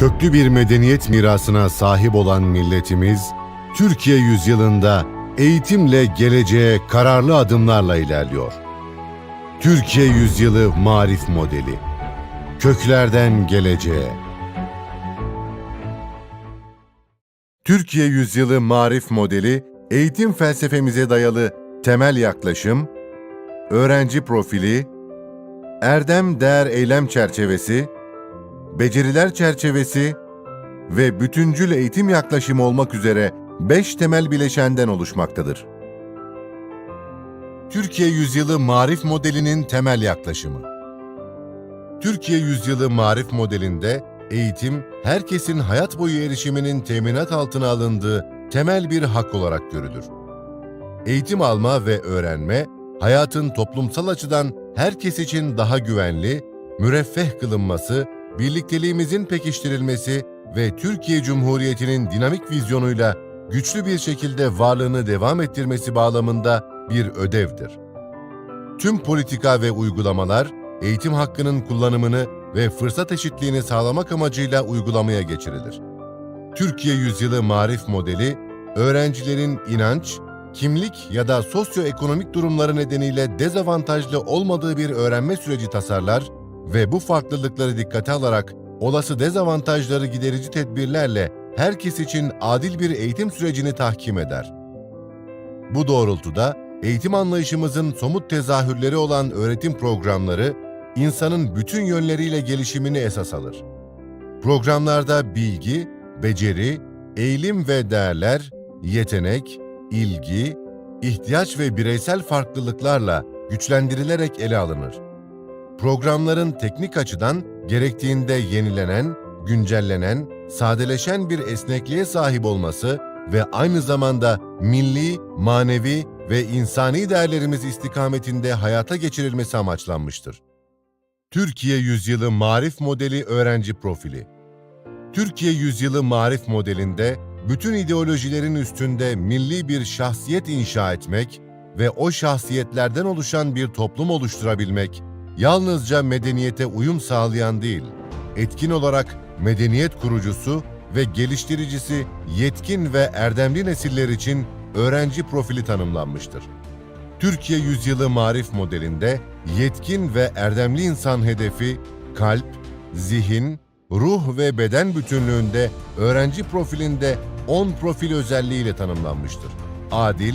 Köklü bir medeniyet mirasına sahip olan milletimiz, Türkiye yüzyılında eğitimle geleceğe kararlı adımlarla ilerliyor. Türkiye yüzyılı marif modeli. Köklerden geleceğe. Türkiye yüzyılı marif modeli, eğitim felsefemize dayalı temel yaklaşım, öğrenci profili, erdem değer eylem çerçevesi, beceriler çerçevesi ve bütüncül eğitim yaklaşımı olmak üzere beş temel bileşenden oluşmaktadır. Türkiye Yüzyılı Marif Modeli'nin temel yaklaşımı Türkiye Yüzyılı Marif Modeli'nde eğitim, herkesin hayat boyu erişiminin teminat altına alındığı temel bir hak olarak görülür. Eğitim alma ve öğrenme, hayatın toplumsal açıdan herkes için daha güvenli, müreffeh kılınması, birlikteliğimizin pekiştirilmesi ve Türkiye Cumhuriyeti'nin dinamik vizyonuyla güçlü bir şekilde varlığını devam ettirmesi bağlamında bir ödevdir. Tüm politika ve uygulamalar, eğitim hakkının kullanımını ve fırsat eşitliğini sağlamak amacıyla uygulamaya geçirilir. Türkiye Yüzyılı Marif Modeli, öğrencilerin inanç, kimlik ya da sosyoekonomik durumları nedeniyle dezavantajlı olmadığı bir öğrenme süreci tasarlar ve bu farklılıkları dikkate alarak olası dezavantajları giderici tedbirlerle herkes için adil bir eğitim sürecini tahkim eder. Bu doğrultuda eğitim anlayışımızın somut tezahürleri olan öğretim programları, insanın bütün yönleriyle gelişimini esas alır. Programlarda bilgi, beceri, eğilim ve değerler, yetenek, ilgi, ihtiyaç ve bireysel farklılıklarla güçlendirilerek ele alınır. Programların teknik açıdan gerektiğinde yenilenen, güncellenen, sadeleşen bir esnekliğe sahip olması ve aynı zamanda milli, manevi ve insani değerlerimiz istikametinde hayata geçirilmesi amaçlanmıştır. Türkiye Yüzyılı Marif Modeli Öğrenci Profili Türkiye Yüzyılı Marif Modelinde bütün ideolojilerin üstünde milli bir şahsiyet inşa etmek ve o şahsiyetlerden oluşan bir toplum oluşturabilmek, yalnızca medeniyete uyum sağlayan değil, etkin olarak medeniyet kurucusu ve geliştiricisi yetkin ve erdemli nesiller için öğrenci profili tanımlanmıştır. Türkiye Yüzyılı Marif Modelinde yetkin ve erdemli insan hedefi kalp, zihin, ruh ve beden bütünlüğünde öğrenci profilinde 10 profil özelliğiyle tanımlanmıştır. Adil,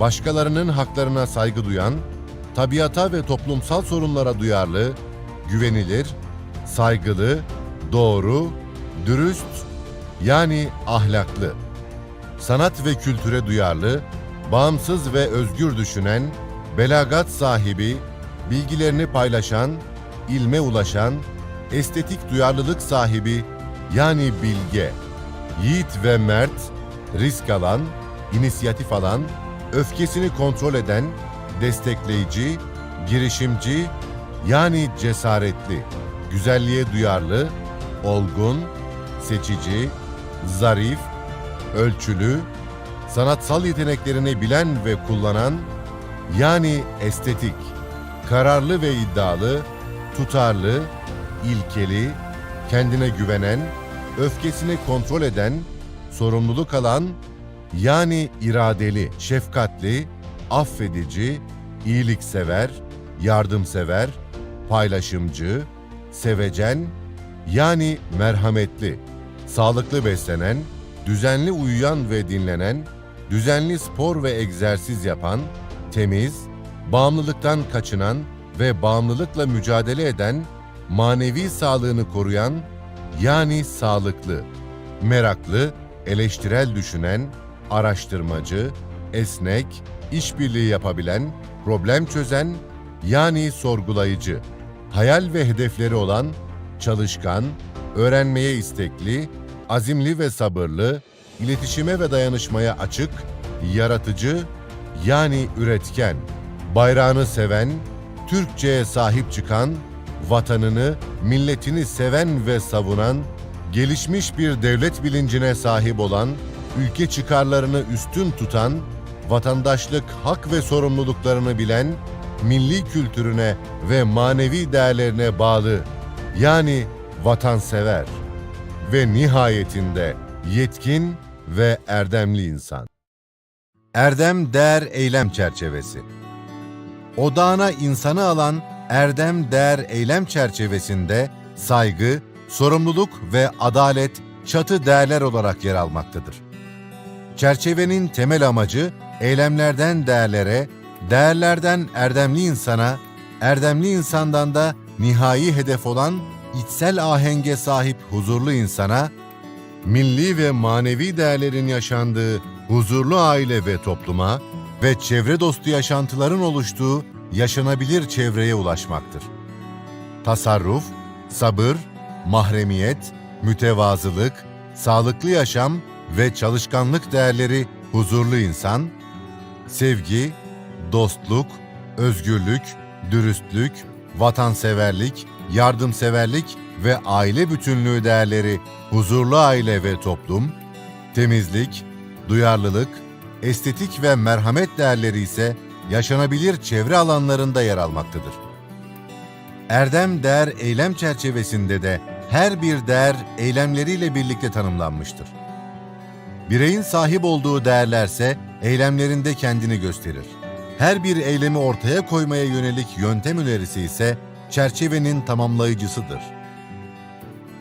başkalarının haklarına saygı duyan, tabiata ve toplumsal sorunlara duyarlı, güvenilir, saygılı, doğru, dürüst, yani ahlaklı, sanat ve kültüre duyarlı, bağımsız ve özgür düşünen, belagat sahibi, bilgilerini paylaşan, ilme ulaşan, estetik duyarlılık sahibi yani bilge, yiğit ve mert, risk alan, inisiyatif alan, öfkesini kontrol eden, destekleyici, girişimci yani cesaretli, güzelliğe duyarlı, olgun, seçici, zarif, ölçülü, sanatsal yeteneklerini bilen ve kullanan, yani estetik, kararlı ve iddialı, tutarlı, ilkeli, kendine güvenen, öfkesini kontrol eden, sorumluluk alan, yani iradeli, şefkatli, affedici, iyiliksever, yardımsever, paylaşımcı, sevecen, yani merhametli, sağlıklı beslenen, düzenli uyuyan ve dinlenen, düzenli spor ve egzersiz yapan, temiz, bağımlılıktan kaçınan ve bağımlılıkla mücadele eden, manevi sağlığını koruyan, yani sağlıklı, meraklı, eleştirel düşünen, araştırmacı, esnek, işbirliği yapabilen, problem çözen, yani sorgulayıcı, hayal ve hedefleri olan, çalışkan, öğrenmeye istekli, azimli ve sabırlı, iletişime ve dayanışmaya açık, yaratıcı, yani üretken, bayrağını seven, Türkçe'ye sahip çıkan, vatanını, milletini seven ve savunan, gelişmiş bir devlet bilincine sahip olan, ülke çıkarlarını üstün tutan, vatandaşlık hak ve sorumluluklarını bilen, milli kültürüne ve manevi değerlerine bağlı, yani vatansever, ve nihayetinde yetkin ve erdemli insan. Erdem değer eylem çerçevesi. Odağına insanı alan erdem değer eylem çerçevesinde saygı, sorumluluk ve adalet çatı değerler olarak yer almaktadır. Çerçevenin temel amacı eylemlerden değerlere, değerlerden erdemli insana, erdemli insandan da nihai hedef olan içsel ahenge sahip huzurlu insana, milli ve manevi değerlerin yaşandığı huzurlu aile ve topluma ve çevre dostu yaşantıların oluştuğu yaşanabilir çevreye ulaşmaktır. Tasarruf, sabır, mahremiyet, mütevazılık, sağlıklı yaşam ve çalışkanlık değerleri huzurlu insan, sevgi, dostluk, özgürlük, dürüstlük, vatanseverlik, yardımseverlik ve aile bütünlüğü değerleri huzurlu aile ve toplum, temizlik, duyarlılık, estetik ve merhamet değerleri ise yaşanabilir çevre alanlarında yer almaktadır. Erdem değer eylem çerçevesinde de her bir değer eylemleriyle birlikte tanımlanmıştır. Bireyin sahip olduğu değerlerse eylemlerinde kendini gösterir. Her bir eylemi ortaya koymaya yönelik yöntem önerisi ise çerçevenin tamamlayıcısıdır.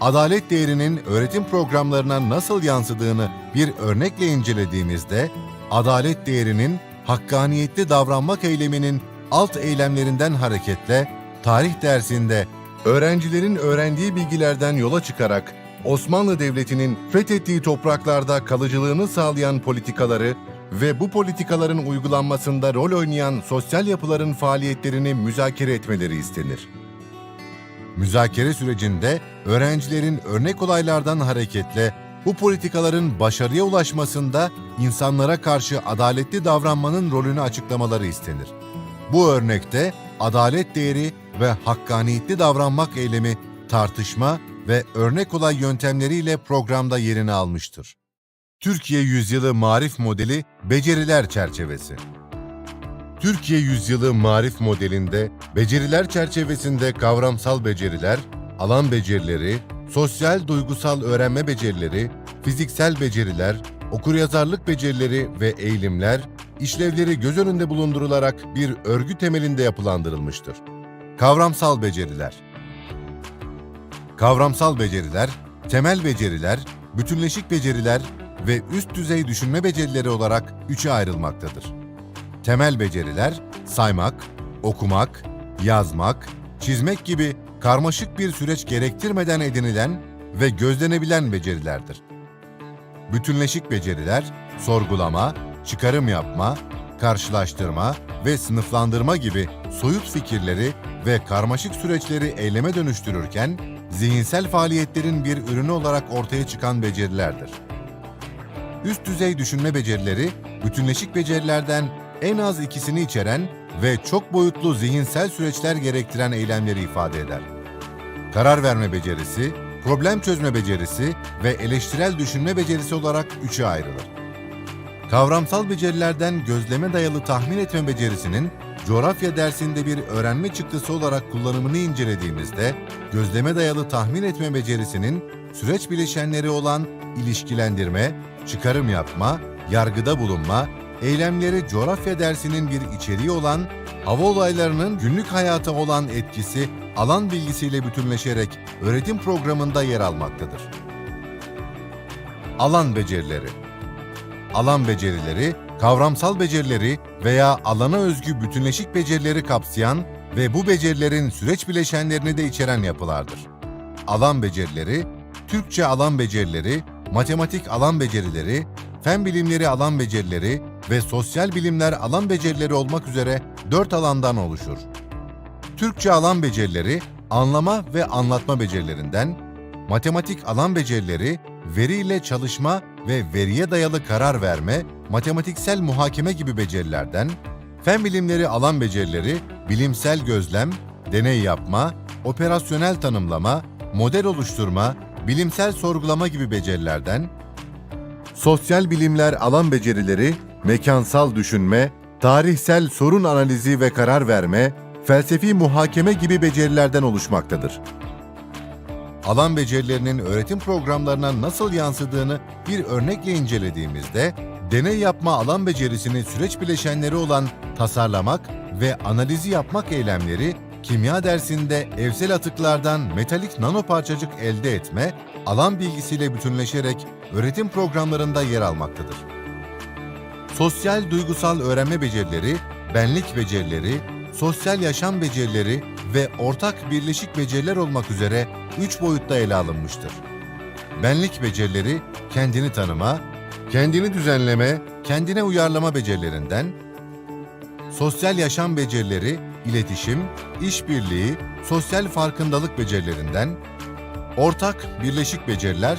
Adalet değerinin öğretim programlarına nasıl yansıdığını bir örnekle incelediğimizde, adalet değerinin hakkaniyetli davranmak eyleminin alt eylemlerinden hareketle tarih dersinde öğrencilerin öğrendiği bilgilerden yola çıkarak Osmanlı Devleti'nin fethettiği topraklarda kalıcılığını sağlayan politikaları ve bu politikaların uygulanmasında rol oynayan sosyal yapıların faaliyetlerini müzakere etmeleri istenir. Müzakere sürecinde öğrencilerin örnek olaylardan hareketle bu politikaların başarıya ulaşmasında insanlara karşı adaletli davranmanın rolünü açıklamaları istenir. Bu örnekte adalet değeri ve hakkaniyetli davranmak eylemi tartışma ve örnek olay yöntemleriyle programda yerini almıştır. Türkiye Yüzyılı Marif Modeli Beceriler Çerçevesi Türkiye Yüzyılı Marif Modelinde beceriler çerçevesinde kavramsal beceriler, alan becerileri, sosyal duygusal öğrenme becerileri, fiziksel beceriler, okuryazarlık becerileri ve eğilimler, işlevleri göz önünde bulundurularak bir örgü temelinde yapılandırılmıştır. Kavramsal beceriler Kavramsal beceriler, temel beceriler, bütünleşik beceriler ve üst düzey düşünme becerileri olarak üçe ayrılmaktadır. Temel beceriler, saymak, okumak, yazmak, çizmek gibi karmaşık bir süreç gerektirmeden edinilen ve gözlenebilen becerilerdir. Bütünleşik beceriler, sorgulama, çıkarım yapma, karşılaştırma ve sınıflandırma gibi soyut fikirleri ve karmaşık süreçleri eyleme dönüştürürken, zihinsel faaliyetlerin bir ürünü olarak ortaya çıkan becerilerdir. Üst düzey düşünme becerileri, bütünleşik becerilerden en az ikisini içeren ve çok boyutlu zihinsel süreçler gerektiren eylemleri ifade eder. Karar verme becerisi, problem çözme becerisi ve eleştirel düşünme becerisi olarak üçe ayrılır. Kavramsal becerilerden gözleme dayalı tahmin etme becerisinin coğrafya dersinde bir öğrenme çıktısı olarak kullanımını incelediğimizde, gözleme dayalı tahmin etme becerisinin süreç bileşenleri olan ilişkilendirme, çıkarım yapma, yargıda bulunma, eylemleri coğrafya dersinin bir içeriği olan hava olaylarının günlük hayata olan etkisi alan bilgisiyle bütünleşerek öğretim programında yer almaktadır. Alan becerileri Alan becerileri, kavramsal becerileri veya alana özgü bütünleşik becerileri kapsayan ve bu becerilerin süreç bileşenlerini de içeren yapılardır. Alan becerileri, Türkçe alan becerileri, matematik alan becerileri, fen bilimleri alan becerileri ve sosyal bilimler alan becerileri olmak üzere dört alandan oluşur. Türkçe alan becerileri, anlama ve anlatma becerilerinden, matematik alan becerileri, veriyle çalışma ve veriye dayalı karar verme, matematiksel muhakeme gibi becerilerden, fen bilimleri alan becerileri, bilimsel gözlem, deney yapma, operasyonel tanımlama, model oluşturma, bilimsel sorgulama gibi becerilerden, sosyal bilimler alan becerileri, mekansal düşünme, tarihsel sorun analizi ve karar verme, felsefi muhakeme gibi becerilerden oluşmaktadır. alan becerilerinin öğretim programlarına nasıl yansıdığını bir örnekle incelediğimizde, deney yapma alan becerisini süreç bileşenleri olan tasarlamak ve analizi yapmak eylemleri, kimya dersinde evsel atıklardan metalik nanoparçacık elde etme, alan bilgisiyle bütünleşerek öğretim programlarında yer almaktadır. Sosyal duygusal öğrenme becerileri, benlik becerileri, sosyal yaşam becerileri ve ortak birleşik beceriler olmak üzere üç boyutta ele alınmıştır. Benlik becerileri, kendini tanıma, kendini düzenleme, kendine uyarlama becerilerinden, sosyal yaşam becerileri, iletişim, işbirliği, sosyal farkındalık becerilerinden, ortak birleşik beceriler,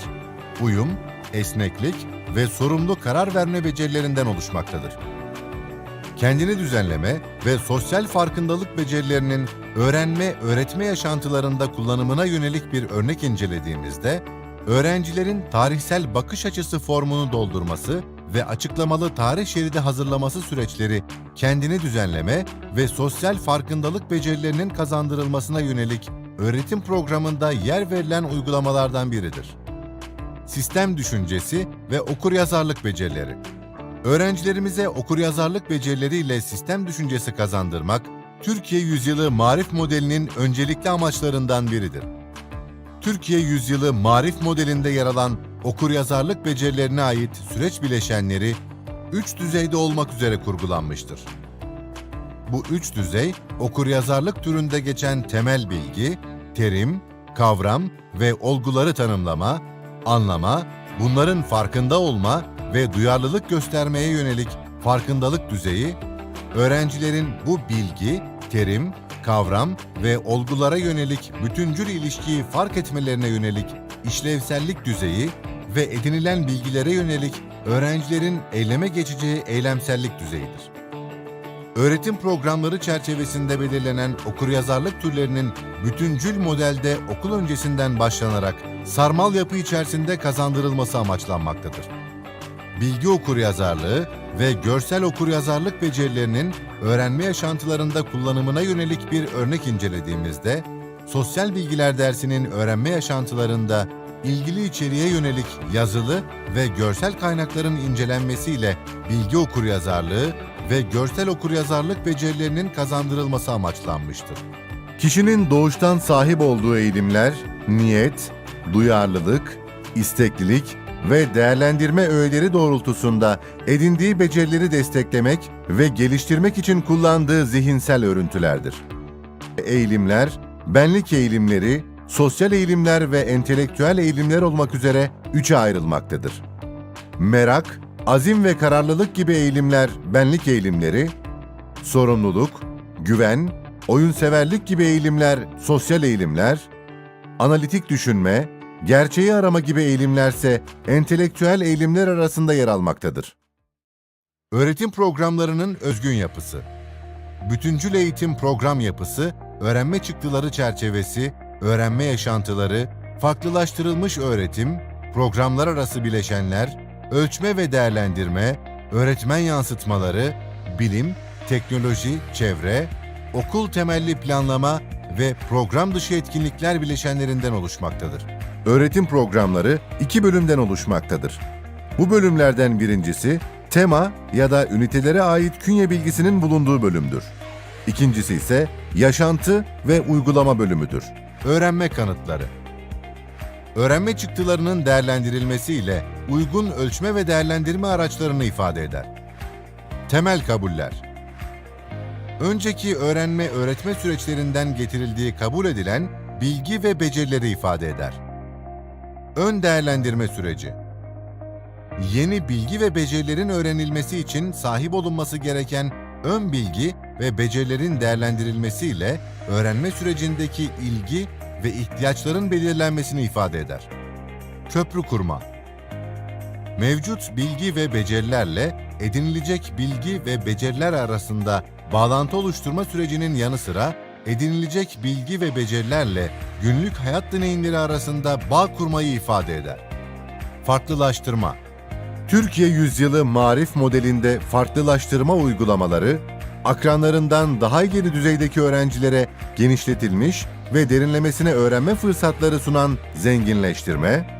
uyum, esneklik ve sorumlu karar verme becerilerinden oluşmaktadır. Kendini düzenleme ve sosyal farkındalık becerilerinin öğrenme, öğretme yaşantılarında kullanımına yönelik bir örnek incelediğimizde, öğrencilerin tarihsel bakış açısı formunu doldurması ve açıklamalı tarih şeridi hazırlaması süreçleri kendini düzenleme ve sosyal farkındalık becerilerinin kazandırılmasına yönelik öğretim programında yer verilen uygulamalardan biridir. Sistem düşüncesi ve okuryazarlık becerileri. Öğrencilerimize okuryazarlık becerileriyle sistem düşüncesi kazandırmak, Türkiye Yüzyılı Marif Modeli'nin öncelikli amaçlarından biridir. Türkiye Yüzyılı Marif Modeli'nde yer alan okuryazarlık becerilerine ait süreç bileşenleri üç düzeyde olmak üzere kurgulanmıştır. Bu üç düzey, okuryazarlık türünde geçen temel bilgi, terim, kavram ve olguları tanımlama, anlama, bunların farkında olma ve duyarlılık göstermeye yönelik farkındalık düzeyi, öğrencilerin bu bilgi, terim, kavram ve olgulara yönelik bütüncül ilişkiyi fark etmelerine yönelik işlevsellik düzeyi ve edinilen bilgilere yönelik öğrencilerin eyleme geçeceği eylemsellik düzeyidir. Öğretim programları çerçevesinde belirlenen okuryazarlık türlerinin bütüncül modelde okul öncesinden başlanarak sarmal yapı içerisinde kazandırılması amaçlanmaktadır. Bilgi okuryazarlığı ve görsel okuryazarlık becerilerinin öğrenme yaşantılarında kullanımına yönelik bir örnek incelediğimizde, sosyal bilgiler dersinin öğrenme yaşantılarında ilgili içeriğe yönelik yazılı ve görsel kaynakların incelenmesiyle bilgi okuryazarlığı ve görsel okuryazarlık becerilerinin kazandırılması amaçlanmıştır. Kişinin doğuştan sahip olduğu eğilimler, niyet, duyarlılık, isteklilik ve değerlendirme öğeleri doğrultusunda edindiği becerileri desteklemek ve geliştirmek için kullandığı zihinsel örüntülerdir. Eğilimler, benlik eğilimleri, sosyal eğilimler ve entelektüel eğilimler olmak üzere üçe ayrılmaktadır. Merak, azim ve kararlılık gibi eğilimler benlik eğilimleri, sorumluluk, güven, oyunseverlik gibi eğilimler sosyal eğilimler, analitik düşünme, gerçeği arama gibi eğilimlerse entelektüel eğilimler arasında yer almaktadır. Öğretim programlarının özgün yapısı Bütüncül eğitim program yapısı, öğrenme çıktıları çerçevesi, öğrenme yaşantıları, farklılaştırılmış öğretim, programlar arası bileşenler, ölçme ve değerlendirme, öğretmen yansıtmaları, bilim, teknoloji, çevre, okul temelli planlama ve program dışı etkinlikler bileşenlerinden oluşmaktadır. Öğretim programları iki bölümden oluşmaktadır. Bu bölümlerden birincisi tema ya da ünitelere ait künye bilgisinin bulunduğu bölümdür. İkincisi ise yaşantı ve uygulama bölümüdür. Öğrenme kanıtları. Öğrenme çıktılarının değerlendirilmesi ile uygun ölçme ve değerlendirme araçlarını ifade eder. Temel kabuller. Önceki öğrenme öğretme süreçlerinden getirildiği kabul edilen bilgi ve becerileri ifade eder. Ön değerlendirme süreci. Yeni bilgi ve becerilerin öğrenilmesi için sahip olunması gereken ön bilgi ve becerilerin değerlendirilmesiyle öğrenme sürecindeki ilgi ve ihtiyaçların belirlenmesini ifade eder. Köprü kurma. Mevcut bilgi ve becerilerle edinilecek bilgi ve beceriler arasında bağlantı oluşturma sürecinin yanı sıra edinilecek bilgi ve becerilerle günlük hayat deneyimleri arasında bağ kurmayı ifade eder. Farklılaştırma Türkiye Yüzyılı Marif modelinde farklılaştırma uygulamaları, akranlarından daha ileri düzeydeki öğrencilere genişletilmiş ve derinlemesine öğrenme fırsatları sunan zenginleştirme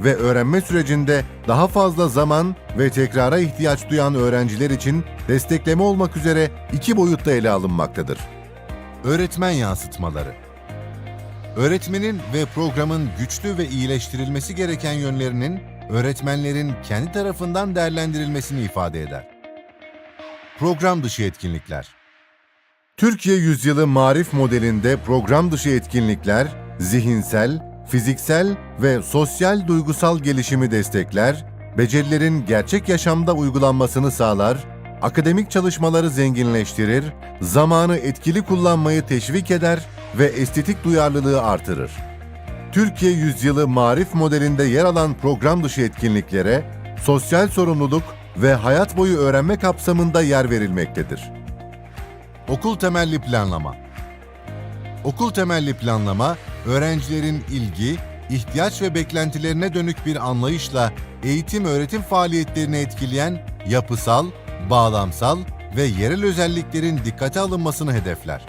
ve öğrenme sürecinde daha fazla zaman ve tekrara ihtiyaç duyan öğrenciler için destekleme olmak üzere iki boyutta ele alınmaktadır. Öğretmen yansıtmaları Öğretmenin ve programın güçlü ve iyileştirilmesi gereken yönlerinin öğretmenlerin kendi tarafından değerlendirilmesini ifade eder. Program dışı etkinlikler Türkiye Yüzyılı Marif modelinde program dışı etkinlikler, zihinsel, fiziksel ve sosyal duygusal gelişimi destekler, becerilerin gerçek yaşamda uygulanmasını sağlar, akademik çalışmaları zenginleştirir, zamanı etkili kullanmayı teşvik eder ve estetik duyarlılığı artırır. Türkiye Yüzyılı Marif modelinde yer alan program dışı etkinliklere sosyal sorumluluk ve hayat boyu öğrenme kapsamında yer verilmektedir. Okul temelli planlama Okul temelli planlama, öğrencilerin ilgi, ihtiyaç ve beklentilerine dönük bir anlayışla eğitim öğretim faaliyetlerini etkileyen yapısal, bağlamsal ve yerel özelliklerin dikkate alınmasını hedefler.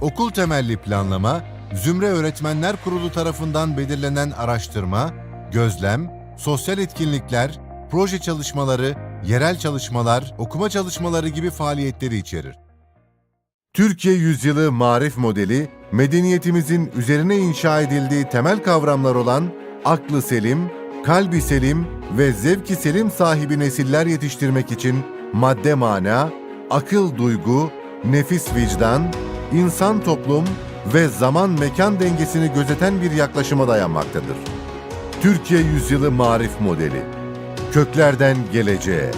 Okul temelli planlama, Zümre Öğretmenler Kurulu tarafından belirlenen araştırma, gözlem, sosyal etkinlikler, proje çalışmaları, yerel çalışmalar, okuma çalışmaları gibi faaliyetleri içerir. Türkiye Yüzyılı Marif Modeli, medeniyetimizin üzerine inşa edildiği temel kavramlar olan aklı selim, kalbi selim ve zevki selim sahibi nesiller yetiştirmek için madde mana, akıl duygu, nefis vicdan, insan toplum ve zaman mekan dengesini gözeten bir yaklaşıma dayanmaktadır. Türkiye Yüzyılı Marif Modeli Köklerden Geleceğe